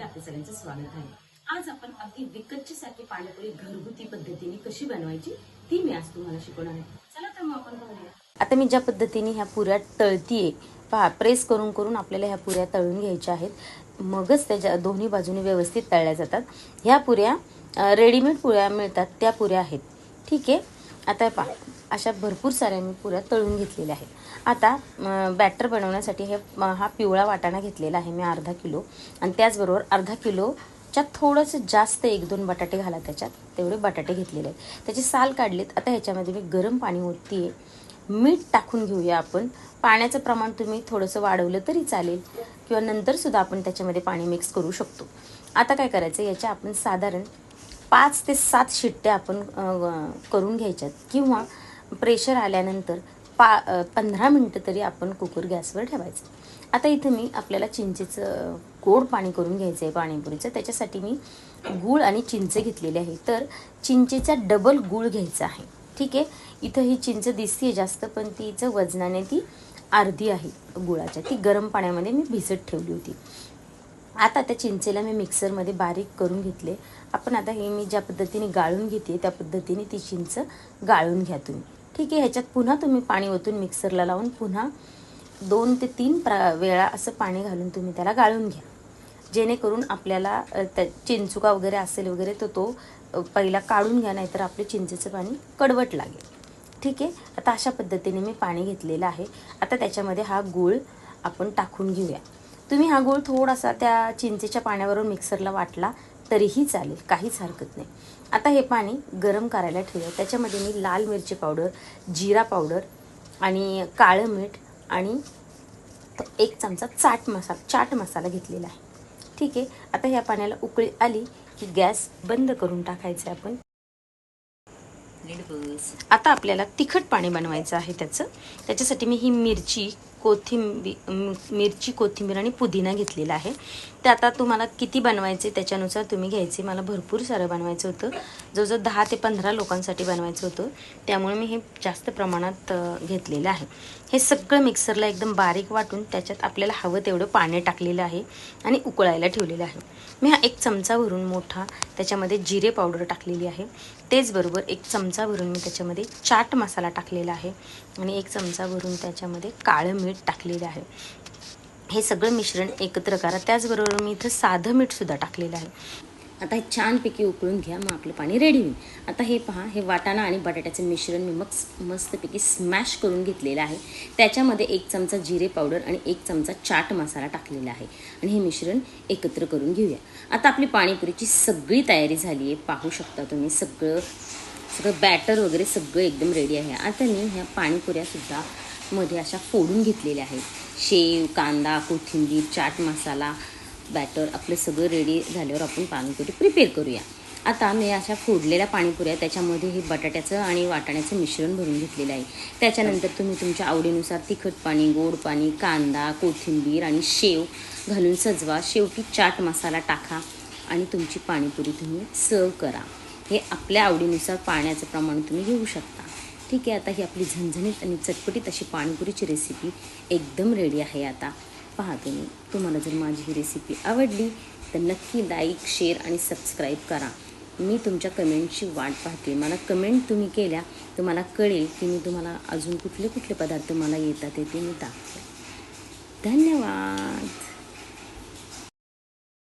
मध्ये आपल्या सगळ्यांचं स्वागत आहे. आज आपण अगदी विकतची सारखी पाणीपुरी घरगुती पद्धतीने कशी बनवायची ती मी आज तुम्हाला शिकवणार आहे. चला तर मग आपण पाहूया आता मी ज्या पद्धतीने ह्या पुऱ्या तळतीये पहा प्रेस करून करून आपल्याला ह्या पुऱ्या तळून घ्यायच्या आहेत. मगच त्याच्या दोन्ही बाजूने व्यवस्थित तळल्या जातात. ह्या पुऱ्या रेडीमेड पुऱ्या मिळतात त्या पुऱ्या आहेत. ठीक आहे? आता पहा. अशा भरपूर साऱ्या मी पुऱ्या तळून घेतलेल्या आहेत. आता बॅटर बनवण्यासाठी हे हा पिवळा वाटाणा घेतलेला आहे मी अर्धा किलो. आणि त्याचबरोबर अर्धा किलोच्या थोडंसं जास्त एक दोन बटाटे घाला त्याच्यात. तेवढे बटाटे घेतलेले आहेत. त्याची साल काढलीत. आता ह्याच्यामध्ये मी गरम पाणी ओतते मीठ टाकून घेऊया आपण. पाण्याचं प्रमाण तुम्ही थोडंसं वाढवलं तरी चालेल. किंवा नंतरसुद्धा आपण त्याच्यामध्ये पाणी मिक्स करू शकतो. आता काय करायचं याच्या आपण साधारण पाच ते सात शिट्ट्या आपण करून घ्यायच्यात. किंवा प्रेशर आल्यानंतर पा पंधरा मिनटं तरी आपण कुकर गॅसवर ठेवायचं. आता इथं मी आपल्याला चिंचेचं गोड पाणी करून घ्यायचं आहे पाणीपुरीचं. त्याच्यासाठी मी गूळ आणि चिंच घेतलेले आहे. तर चिंचेचा डबल गूळ घ्यायचा आहे. ठीक आहे? इथं ही चिंच दिसते जास्त पण तिचं वजनाने ती अर्धी आहे गुळाच्या. ती गरम पाण्यामध्ये मी भिजत ठेवली होती. आता त्या चिंचेला मी मिक्सरमध्ये बारीक करून घेतले. आपण आता हे मी ज्या पद्धतीने गाळून घेते त्या पद्धतीने ती चिंच गाळून घ्या तुम्ही. ठीक आहे ह्याच्यात पुन्हा तुम्ही पाणी ओतून मिक्सरला लावून पुन्हा दोन ते तीन प्रा वेळा असं पाणी घालून तुम्ही त्याला गाळून घ्या. जेणेकरून आपल्याला त्या चिंचुका वगैरे असेल वगैरे तर तो पहिला काढून घ्या नाहीतर आपले चिंचेचं पाणी कडवट लागेल. ठीक आहे? आता अशा पद्धतीने मी पाणी घेतलेलं आहे. आता त्याच्यामध्ये हा गूळ आपण टाकून घेऊया. तुम्ही हा गूळ थोडासा त्या चिंचेच्या पाण्यावरून मिक्सरला वाटला तरीही चालेल. काहीच हरकत नाही. आता हे पाणी गरम करायला ठेवूया. त्याच्यामध्ये मी लाल मिरची पावडर जिरा पावडर आणि काळं मीठ आणि एक चमचा चाट मसाला चाट मसाला घेतलेला आहे. ठीक आहे? आता ह्या पाण्याला उकळी आली की गॅस बंद करून टाकायचं आहे आपण आता आपल्याला तिखट पाणी बनवायचं आहे त्याचं. त्याच्यासाठी मी ही मिरची कोथिंबी मिरची कोथिंबीर आणि पुदिना घेतलेला आहे. ते आता तुम्हाला किती बनवायचे त्याच्यानुसार तुम्ही घ्यायचे. मला भरपूर सारं बनवायचं होतं. जवळजवळ दहा ते पंधरा लोकांसाठी बनवायचं होतं. त्यामुळे मी हे जास्त प्रमाणात घेतलेलं आहे. हे सगळं मिक्सरला एकदम बारीक वाटून त्याच्यात आपल्याला हवं तेवढं पाणी टाकलेलं आहे आणि उकळायला ठेवलेलं आहे. मी हा एक चमचा भरून मोठा त्याच्यामध्ये जिरे पावडर टाकलेली आहे. तेचबरोबर एक चमचा भरून मी त्याच्यामध्ये चाट मसाला टाकलेला आहे. आणि एक चमचा भरून त्याच्यामध्ये काळं मीठ मीठ टाकलेलं आहे. हे सगळं मिश्रण एकत्र करा. त्याचबरोबर मी इथं साधं मीठसुद्धा टाकलेलं आहे. आता हे छानपैकी उकळून घ्या. मग आपलं पाणी रेडी होईल. आता हे पहा हे वाटाणा आणि बटाट्याचं मिश्रण मी मग मस्तपैकी स्मॅश करून घेतलेलं आहे. त्याच्यामध्ये एक चमचा जिरे पावडर आणि एक चमचा चाट मसाला टाकलेला आहे. आणि हे मिश्रण एकत्र करून घेऊया. आता आपली पाणीपुरीची सगळी तयारी झाली आहे. पाहू शकता तुम्ही सगळं सगळं बॅटर वगैरे सगळं एकदम रेडी आहे. आता मी ह्या पाणीपुऱ्यासुद्धा मध्ये अशा फोडून घेतलेल्या आहेत. शेव कांदा कोथिंबीर चाट मसाला बॅटर आपलं सगळं रेडी झाल्यावर आपण पाणीपुरी प्रिपेअर करूया. आता मी अशा फोडलेल्या पाणीपुऱ्या त्याच्यामध्ये हे बटाट्याचं आणि वाटाण्याचं मिश्रण भरून घेतलेलं आहे. त्याच्यानंतर तुम्ही तुमच्या आवडीनुसार तिखट पाणी गोड पाणी कांदा कोथिंबीर आणि शेव घालून सजवा. शेवटी चाट मसाला टाका आणि तुमची पाणीपुरी तुम्ही सर्व करा. हे आपल्या आवडीनुसार पाण्याचं प्रमाण तुम्ही घेऊ शकता. ठीक आहे आता ही आपली झणझणीत आणि चटपटीत अशी पाणीपुरीची रेसिपी एकदम रेडी आहे आता. पहा तुम्ही तुम्हाला जर माझी ही रेसिपी आवडली तर नक्की लाईक शेअर आणि सबस्क्राईब करा. मी तुमच्या कमेंटची वाट पाहते. मला कमेंट तुम्ही केल्या तर मला कळेल की मी तुम्हाला अजून कुठले कुठले पदार्थ मला येतात ते ते मी दाखवेन धन्यवाद!